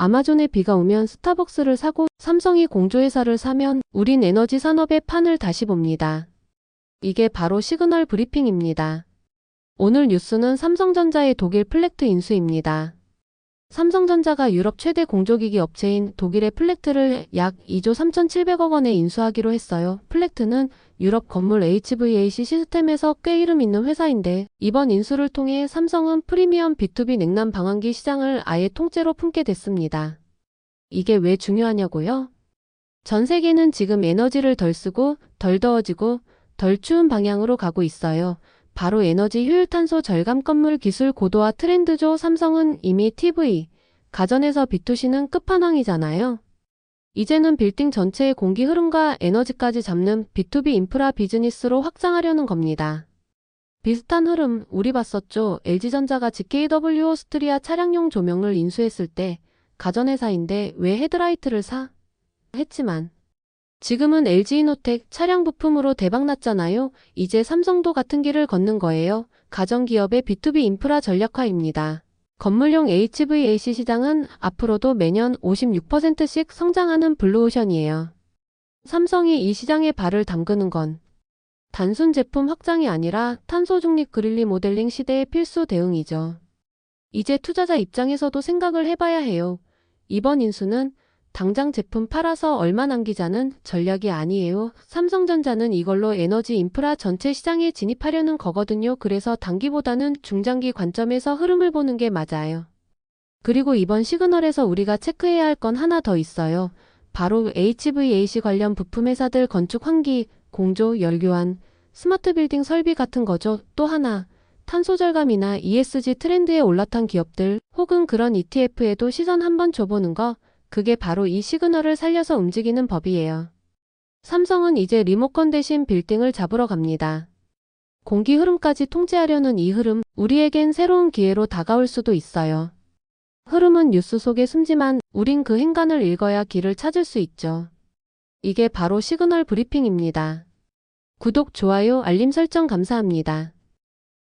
아마존에 비가 오면 스타벅스를 사고 삼성이 공조회사를 사면 우린 에너지 산업의 판을 다시 봅니다. 이게 바로 시그널 브리핑입니다. 오늘 뉴스는 삼성전자의 독일 플렉트 인수입니다. 삼성전자가 유럽 최대 공조기기 업체인 독일의 플렉트를 약 2조 3,700억 원에 인수하기로 했어요. 플렉트는 유럽 건물 HVAC 시스템에서 꽤 이름 있는 회사인데 이번 인수를 통해 삼성은 프리미엄 B2B 냉난 방한기 시장을 아예 통째로 품게 됐습니다. 이게 왜 중요하냐고요? 전 세계는 지금 에너지를 덜 쓰고 덜 더워지고 덜 추운 방향으로 가고 있어요. 바로 에너지 효율 탄소 절감 건물 기술 고도화 트렌드죠. 삼성은 이미 TV, 가전에서 B2C는 끝판왕이잖아요. 이제는 빌딩 전체의 공기 흐름과 에너지까지 잡는 B2B 인프라 비즈니스로 확장하려는 겁니다. 비슷한 흐름 우리 봤었죠. LG전자가 GKW 오스트리아 차량용 조명을 인수했을 때 가전회사인데 왜 헤드라이트를 사? 했지만 지금은 LG이노텍 차량 부품으로 대박났잖아요. 이제 삼성도 같은 길을 걷는 거예요. 가전기업의 B2B 인프라 전략화입니다. 건물용 HVAC 시장은 앞으로도 매년 56%씩 성장하는 블루오션이에요. 삼성이 이 시장에 발을 담그는 건 단순 제품 확장이 아니라 탄소 중립 그릴리 모델링 시대의 필수 대응이죠. 이제 투자자 입장에서도 생각을 해봐야 해요. 이번 인수는 당장 제품 팔아서 얼마 남기자는 전략이 아니에요. 삼성전자는 이걸로 에너지 인프라 전체 시장에 진입하려는 거거든요. 그래서 단기보다는 중장기 관점에서 흐름을 보는 게 맞아요. 그리고 이번 시그널에서 우리가 체크해야 할 건 하나 더 있어요. 바로 HVAC 관련 부품 회사들 건축 환기, 공조, 열교환, 스마트 빌딩 설비 같은 거죠. 또 하나, 탄소 절감이나 ESG 트렌드에 올라탄 기업들 혹은 그런 ETF에도 시선 한번 줘보는 거 그게 바로 이 시그널을 살려서 움직이는 법이에요. 삼성은 이제 리모컨 대신 빌딩을 잡으러 갑니다. 공기 흐름까지 통제하려는 이 흐름, 우리에겐 새로운 기회로 다가올 수도 있어요. 흐름은 뉴스 속에 숨지만 우린 그 행간을 읽어야 길을 찾을 수 있죠. 이게 바로 시그널 브리핑입니다. 구독, 좋아요, 알림 설정 감사합니다.